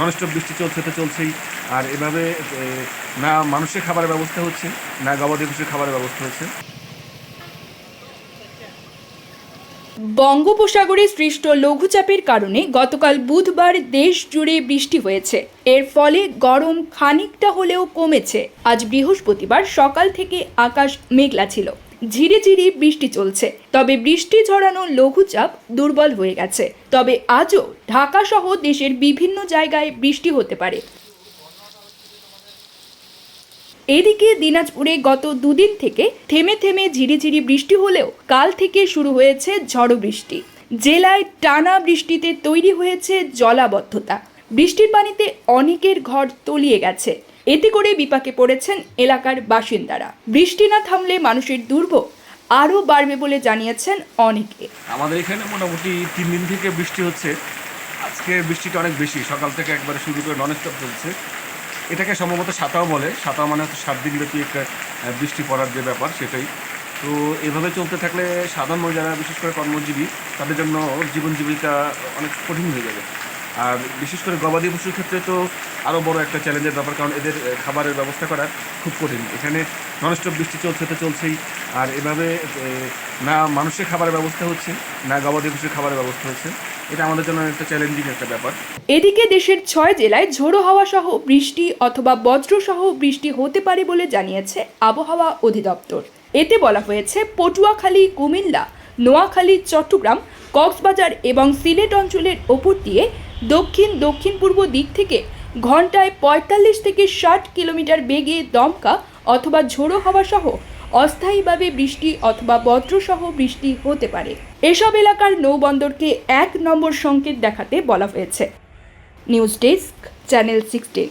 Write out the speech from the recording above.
Nonstop বৃষ্টি চলছে তো চলছেই। আর এভাবে না মানুষের খাবারের ব্যবস্থা হচ্ছে, না গবাদি পশুর খাবারের ব্যবস্থা হচ্ছে। বঙ্গোপসাগরে সৃষ্ট লঘুচাপের কারণে গতকাল বুধবার দেশ জুড়ে বৃষ্টি হয়েছে। এর ফলে গরম খানিকটা হলেও কমেছে। আজ বৃহস্পতিবার সকাল থেকে আকাশ মেঘলা ছিল। ঝিরিঝিরি বৃষ্টি চলছে। তবে বৃষ্টি ঝরানো লঘুচাপ দুর্বল হয়ে গেছে। তবে আজও ঢাকা সহ দেশের বিভিন্ন জায়গায় বৃষ্টি হতে পারে। এদিকে দিনাজপুরে গত দুদিন থেকে থেমে থেমে ঝিরিঝিরি বৃষ্টি হলেও কাল থেকে শুরু হয়েছে ঝড়ো বৃষ্টি। জেলায় টানা বৃষ্টিতে তৈরি হয়েছে জলাবদ্ধতা। বৃষ্টির পানিতে অনেকের ঘর তলিয়ে গেছে। এতে করে বিপাকে পড়েছেন এলাকার বাসিন্দারা। বৃষ্টি না থামলে মানুষের দুর্ভোগ, আরও বাড়বে বলে জানিয়েছেন অনেকে। আমাদের এখানে মোটামুটি তিন দিন থেকে বৃষ্টি হচ্ছে। আজকে বৃষ্টিটা অনেক বেশি, সকাল থেকে একবারে শুরু করে ননস্টপ চলছে। এটাকে সম্ভবত সাতাও বলে। সাতাও মানে হচ্ছে সাত দিন ব্যাপী একটা বৃষ্টি পড়ার যে ব্যাপার, সেটাই। তো এভাবে চলতে থাকলে সাধারণ যারা বিশেষ করে কর্মজীবী, তাদের জন্য জীবন জীবিকা অনেক কঠিন হয়ে যাবে। আর বিশেষ করে গবাদি পশুর ক্ষেত্রে তো আরও বড় একটা চ্যালেঞ্জের ব্যাপার, কারণ এদের খাবারের ব্যবস্থা করা খুব কঠিন। এখানে ননস্টপ বৃষ্টি চলছে তো চলছেই, আর এভাবে না মানুষের খাবারের ব্যবস্থা হচ্ছে, না গবাদি পশুর খাবারের ব্যবস্থা হচ্ছে। এটা আমাদের জন্য একটা চ্যালেঞ্জিং একটা ব্যাপার। এদিকে দেশের ছয় জেলায় ঝোড়ো হাওয়া সহ বৃষ্টি অথবা বজ্র সহ বৃষ্টি হতে পারে বলে জানিয়েছে আবহাওয়া অধিদপ্তর। এতে বলা হয়েছে, পটুয়াখালী, কুমিল্লা, নোয়াখালী, চট্টগ্রাম কক্সবাজার এবং সিলেট অঞ্চলের ওপর দিয়ে দক্ষিণ দক্ষিণ পূর্ব দিক থেকে ঘন্টায় পঁয়তাল্লিশ থেকে ষাট কিলোমিটার বেগে দমকা অথবা ঝোড়ো হাওয়া সহ অস্থায়ীভাবে বৃষ্টি অথবা বজ্রসহ বৃষ্টি হতে পারে। এসব এলাকার নৌবন্দরকে এক নম্বর সংকেত দেখাতে বলা হয়েছে। News desk, channel sixteen.